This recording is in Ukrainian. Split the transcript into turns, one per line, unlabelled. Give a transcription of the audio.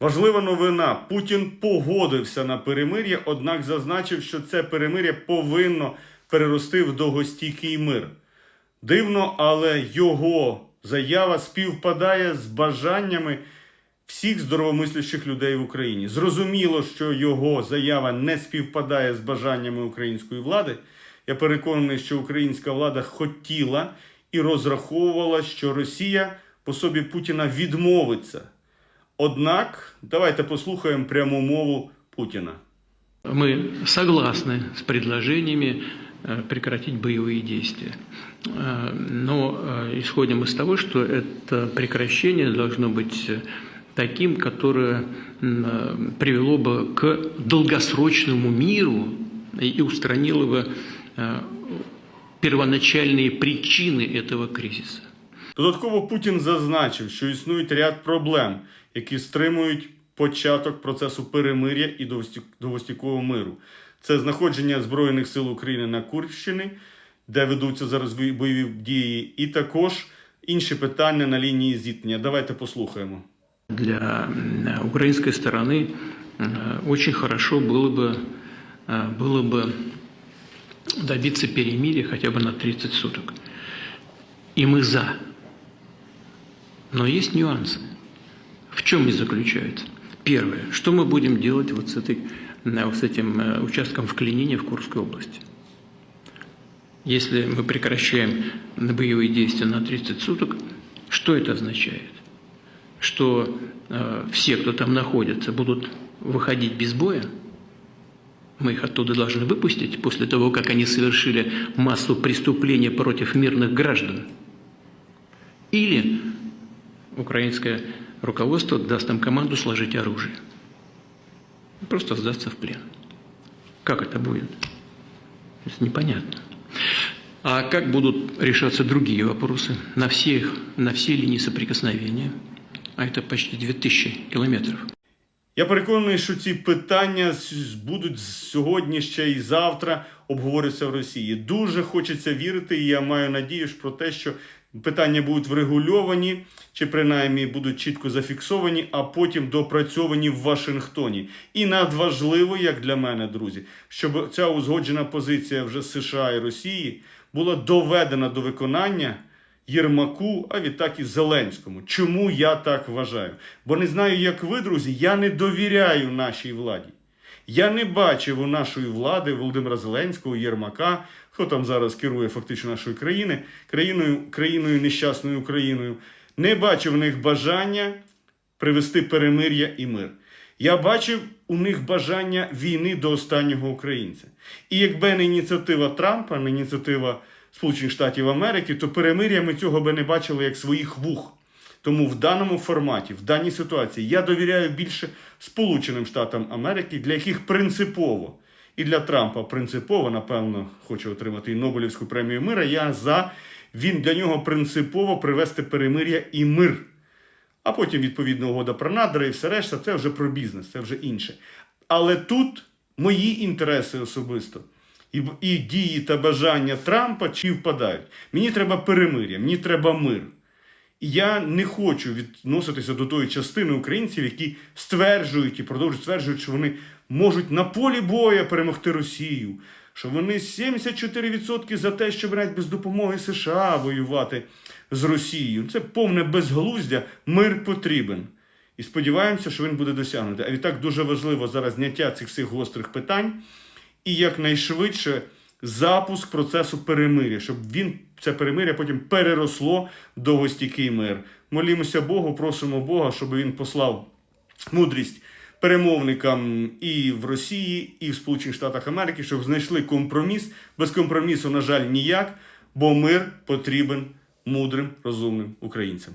Важлива новина: Путін погодився на перемир'я, однак зазначив, що це перемир'я повинно перерости в довгостійкий мир. Дивно, але його заява співпадає з бажаннями всіх здоровомислячих людей в Україні. Зрозуміло, що його заява не співпадає з бажаннями української влади. Я переконаний, що українська влада хотіла і розраховувала, що Росія по собі Путіна відмовиться. Однак, давайте послухаємо пряму мову Путіна.
Мы согласны с предложениями э, прекратить боевые действия. Э, Но э, исходим из того, что это прекращение должно быть э, таким, которое м, э, привело бы к долгосрочному миру и устранило бы э, первоначальные причины этого кризиса.
Додатково Путін зазначив, що існують ряд проблем, які стримують початок процесу перемир'я і довгості- довгостійкового миру. Це знаходження Збройних сил України на Курщині, де ведуться зараз бої- бойові дії, і також інші питання на лінії зіткнення. Давайте послухаємо.
Для м, украинской стороны э, очень хорошо было бы, э, было бы добиться перемирия хотя бы на 30 суток. И мы за. Но есть нюансы. В чем они заключаются? Первое. Что мы будем делать вот с, этой, э, с этим э, участком вклинения в Курской области? Если мы прекращаем боевые действия на 30 суток, что это означает? что э, все, кто там находится, будут выходить без боя, мы их оттуда должны выпустить после того, как они совершили массу преступлений против мирных граждан. Или украинское руководство даст им команду сложить оружие. Просто сдаться в плен. Как это будет? Это непонятно. А как будут решаться другие вопросы на всех, на всей линии соприкосновения? А это почти 2000 километров.
Я переконаний, що ці питання с- будуть сьогодні ще і завтра обговорюватися в Росії. Дуже хочеться вірити, і я маю надію ж про те, що питання будуть врегульовані, чи принаймні будуть чітко зафіксовані, а потім допрацьовані в Вашингтоні. І надважливо, як для мене, друзі, щоб ця узгоджена позиція вже США і Росії була доведена до виконання. Єрмаку, а відтак і Зеленському. Чому я так вважаю? Бо не знаю, як ви, друзі, я не довіряю нашій владі. Я не бачив у нашої влади Володимира Зеленського, Єрмака, хто там зараз керує фактично нашою країною, країною, країною нещасною Україною. Не бачив у них бажання привести перемир'я і мир. Я бачив у них бажання війни до останнього українця. І якби не ініціатива Трампа, не ініціатива Сполучених Штатів Америки, то перемир'я ми цього би не бачили як своїх вух. Тому в даному форматі, в даній ситуації, я довіряю більше Сполученим Штатам Америки, для яких принципово і для Трампа принципово, напевно, хоче отримати і Нобелівську премію мира. Я за він для нього принципово привести перемир'я і мир. А потім, відповідно, угода про надра і все решта, це вже про бізнес, це вже інше. Але тут мої інтереси особисто. І, і дії та бажання Трампа чи впадають. Мені треба перемир'я, мені треба мир. Я не хочу відноситися до тої частини українців, які стверджують і продовжують стверджують, що вони можуть на полі боя перемогти Росію, що вони 74% за те, щоб навіть без допомоги США воювати з Росією. Це повне безглуздя. Мир потрібен. І сподіваємося, що він буде досягнутий. А відтак дуже важливо зараз зняття цих всіх гострих питань і якнайшвидше запуск процесу перемир'я, щоб він це перемир'я потім переросло в довгостійкий мир. Молімося Богу, просимо Бога, щоб він послав мудрість перемовникам і в Росії, і в Сполучених Штатах Америки, щоб знайшли компроміс. Без компромісу, на жаль, ніяк, бо мир потрібен мудрим, розумним українцям.